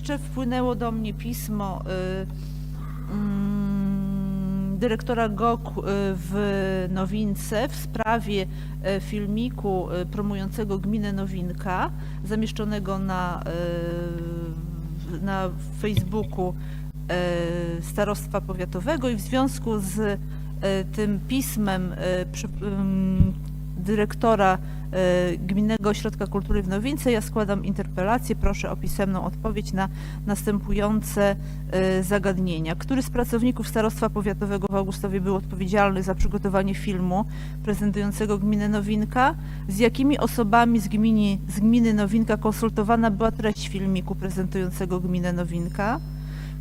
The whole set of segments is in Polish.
jeszcze wpłynęło do mnie pismo y, mm, dyrektora GOK y, w Nowince w sprawie y, filmiku y, promującego gminę Nowinka, zamieszczonego na, na Facebooku y, Starostwa Powiatowego i w związku z y, tym pismem dyrektora y, Gminnego Ośrodka Kultury w Nowince ja składam interpelację, proszę o pisemną odpowiedź na następujące y, zagadnienia. Który z pracowników Starostwa Powiatowego w Augustowie był odpowiedzialny za przygotowanie filmu prezentującego gminę Nowinka? Z jakimi osobami z gminy, z gminy Nowinka konsultowana była treść filmiku prezentującego gminę Nowinka?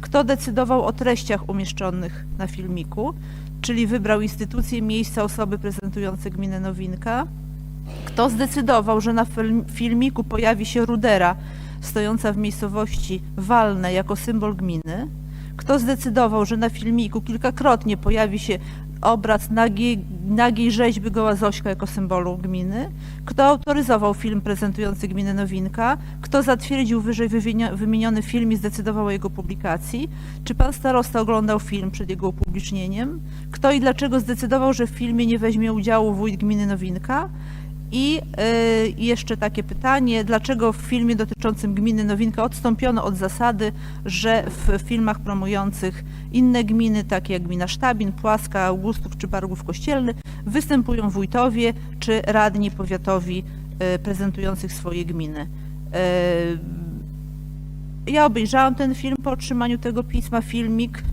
Kto decydował o treściach umieszczonych na filmiku? Czyli wybrał instytucje, miejsca, osoby prezentujące gminę Nowinka? Kto zdecydował, że na film- filmiku pojawi się rudera stojąca w miejscowości Walne jako symbol gminy? Kto zdecydował, że na filmiku kilkakrotnie pojawi się obraz nagiej, nagiej rzeźby Goła Zośka jako symbolu gminy? Kto autoryzował film prezentujący gminę Nowinka? Kto zatwierdził wyżej wymieniony film i zdecydował o jego publikacji? Czy pan starosta oglądał film przed jego upublicznieniem? Kto i dlaczego zdecydował, że w filmie nie weźmie udziału wójt gminy Nowinka? I y, jeszcze takie pytanie, dlaczego w filmie dotyczącym gminy Nowinka odstąpiono od zasady, że w filmach promujących inne gminy, takie jak gmina Sztabin, Płaska, Augustów czy Bargów Kościelny, występują wójtowie czy radni powiatowi y, prezentujących swoje gminy. Y, Ja obejrzałam ten film po otrzymaniu tego pisma, filmik.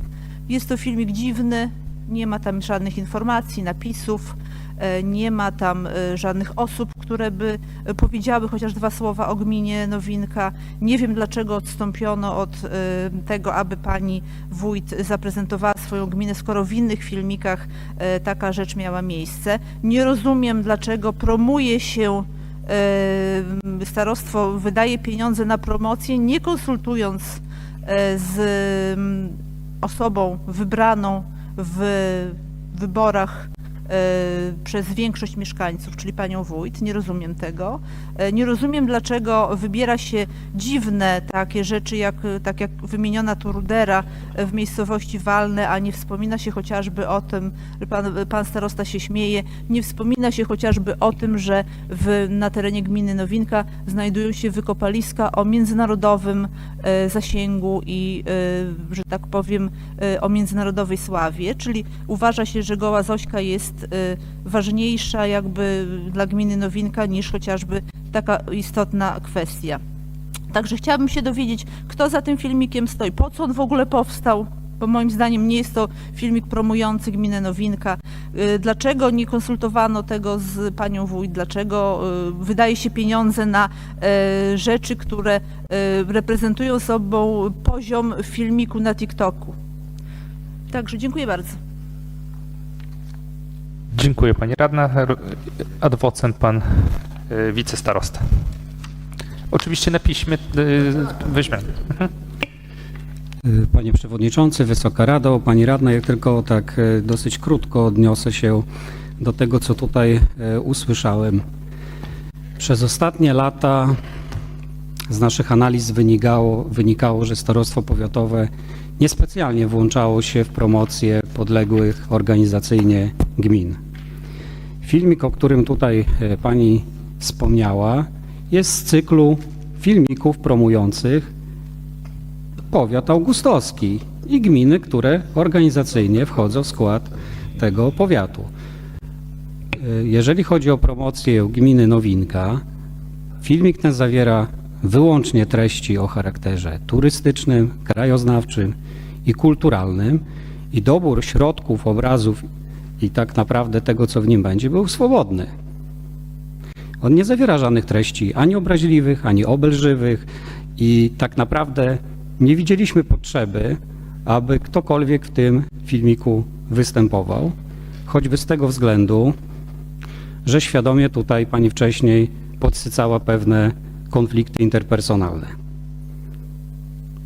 Jest to filmik dziwny, nie ma tam żadnych informacji, napisów, nie ma tam e, żadnych osób, które by e, powiedziały chociaż dwa słowa o gminie Nowinka. Nie wiem dlaczego odstąpiono od e, tego, aby pani wójt zaprezentowała swoją gminę, skoro w innych filmikach e, taka rzecz miała miejsce. Nie rozumiem dlaczego promuje się e, starostwo wydaje pieniądze na promocję, nie konsultując e, z mm, osobą wybraną w wyborach e, przez większość mieszkańców, czyli panią wójt. Nie rozumiem tego. E, Nie rozumiem, dlaczego wybiera się dziwne takie rzeczy, jak, tak jak wymieniona tu Rudera w miejscowości Walne, a nie wspomina się chociażby o tym, pan, pan starosta się śmieje, nie wspomina się chociażby o tym, że w, na terenie gminy Nowinka znajdują się wykopaliska o międzynarodowym e, zasięgu i, e, że tak powiem, e, o międzynarodowej sławie, czyli uważa się, że Goła Zośka jest e, ważniejsza jakby dla gminy Nowinka niż chociażby taka istotna kwestia. Także chciałabym się dowiedzieć, kto za tym filmikiem stoi, po co on w ogóle powstał, bo moim zdaniem nie jest to filmik promujący gminę Nowinka. Y, Dlaczego nie konsultowano tego z panią wójt? Dlaczego y, wydaje się pieniądze na y, rzeczy, które y, reprezentują sobą poziom filmiku na TikToku? Także dziękuję bardzo. Dziękuję pani radna. Adwocent pan y, wicestarosta. Oczywiście na piśmie y, weźmiemy. Mhm. Panie Przewodniczący, Wysoka Rado, Pani Radna, jak tylko tak dosyć krótko odniosę się do tego, co tutaj usłyszałem. Przez ostatnie lata z naszych analiz wynikało, wynikało, że Starostwo Powiatowe niespecjalnie włączało się w promocję podległych organizacyjnie gmin. Filmik, o którym tutaj e, Pani wspomniała, jest z cyklu filmików promujących powiat augustowski i gminy, które organizacyjnie wchodzą w skład tego powiatu. Y, Jeżeli chodzi o promocję gminy Nowinka, filmik ten zawiera wyłącznie treści o charakterze turystycznym, krajoznawczym i kulturalnym i dobór środków, obrazów i tak naprawdę tego, co w nim będzie, był swobodny. On nie zawiera żadnych treści ani obraźliwych, ani obelżywych i tak naprawdę nie widzieliśmy potrzeby, aby ktokolwiek w tym filmiku występował, choćby z tego względu, że świadomie tutaj pani wcześniej podsycała pewne konflikty interpersonalne.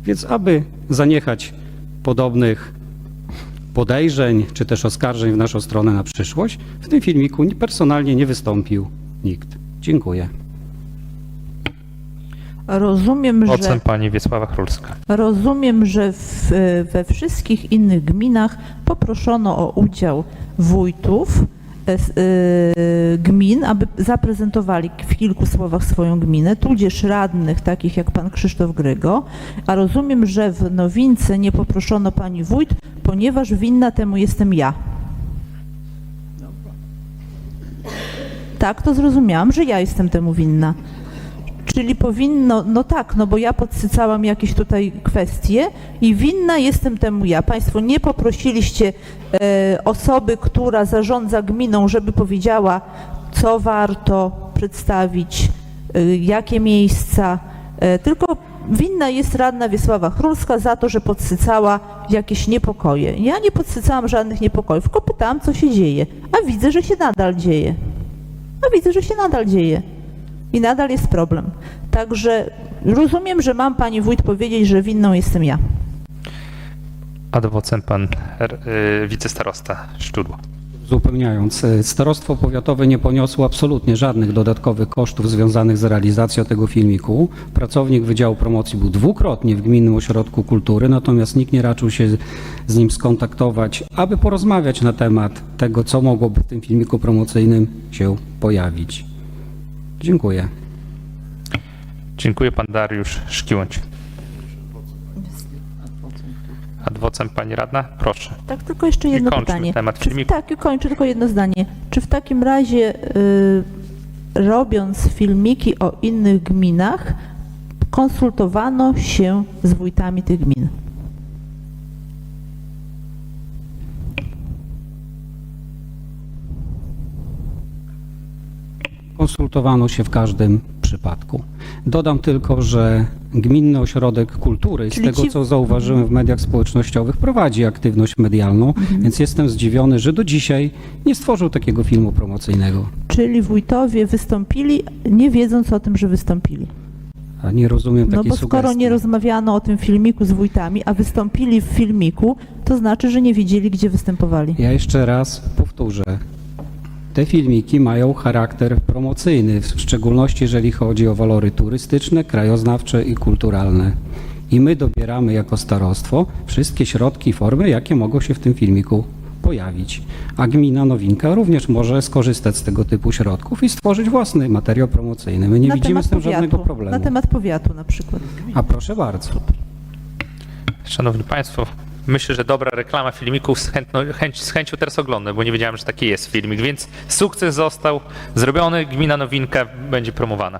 Więc aby zaniechać podobnych podejrzeń czy też oskarżeń w naszą stronę na przyszłość, w tym filmiku personalnie nie wystąpił nikt. Dziękuję. Rozumiem, że... Ocen pani Wiesława Chrulska. Rozumiem, że w, we wszystkich innych gminach poproszono o udział wójtów e, e, gmin, aby zaprezentowali w kilku słowach swoją gminę, tudzież radnych, takich jak pan Krzysztof Grygo, a rozumiem, że w Nowince nie poproszono pani wójt, ponieważ winna temu jestem ja. Tak, to zrozumiałam, że ja jestem temu winna. Czyli powinno, no tak, no bo ja podsycałam jakieś tutaj kwestie i winna jestem temu ja. Państwo nie poprosiliście e, osoby, która zarządza gminą, żeby powiedziała, co warto przedstawić, e, jakie miejsca, tylko winna jest radna Wiesława Chrulska za to, że podsycała jakieś niepokoje. Ja nie podsycałam żadnych niepokojów, tylko pytałam, co się dzieje, a widzę, że się nadal dzieje. A widzę, że się nadal dzieje. I nadal jest problem. Także rozumiem, że mam pani wójt powiedzieć, że winną jestem ja. Adwocem pan R- y, wicestarosta Szczudło. Uzupełniając, e, starostwo powiatowe nie poniosło absolutnie żadnych dodatkowych kosztów związanych z realizacją tego filmiku. Pracownik Wydziału Promocji był dwukrotnie w Gminnym Ośrodku Kultury, natomiast nikt nie raczył się z nim skontaktować, aby porozmawiać na temat tego, co mogłoby w tym filmiku promocyjnym się pojawić. Dziękuję. Dziękuję pan Dariusz Szkiłąć. Adwocem pani radna? Proszę. Tak, tylko jeszcze jedno kończmy pytanie. temat Czy, filmiku. tak, i kończę tylko jedno zdanie. Czy w takim razie, y, robiąc filmiki o innych gminach, konsultowano się z wójtami tych gmin? Konsultowano się w każdym przypadku. Dodam tylko, że Gminny Ośrodek Kultury, z Czyli tego ci- co zauważyłem w mediach społecznościowych, prowadzi aktywność medialną, Mhm. więc jestem zdziwiony, że do dzisiaj nie stworzył takiego filmu promocyjnego. Czyli wójtowie wystąpili, nie wiedząc o tym, że wystąpili? A nie rozumiem No takiej bo sugestii. skoro nie rozmawiano o tym filmiku z wójtami, a wystąpili w filmiku, to znaczy, że nie wiedzieli, gdzie występowali. Ja jeszcze raz powtórzę. Te filmiki mają charakter promocyjny, w szczególności jeżeli chodzi o walory turystyczne, krajoznawcze i kulturalne. I my dobieramy jako starostwo wszystkie środki i formy, jakie mogą się w tym filmiku pojawić. A gmina Nowinka również może skorzystać z tego typu środków i stworzyć własny materiał promocyjny. My nie na widzimy z tym powiatu, żadnego problemu. Na temat powiatu na przykład. A proszę bardzo. Szanowni Państwo, myślę, że dobra reklama filmików z, chętno, chęć, z chęcią teraz oglądam, bo nie wiedziałem, że taki jest filmik, więc sukces został zrobiony, gmina Nowinka będzie promowana.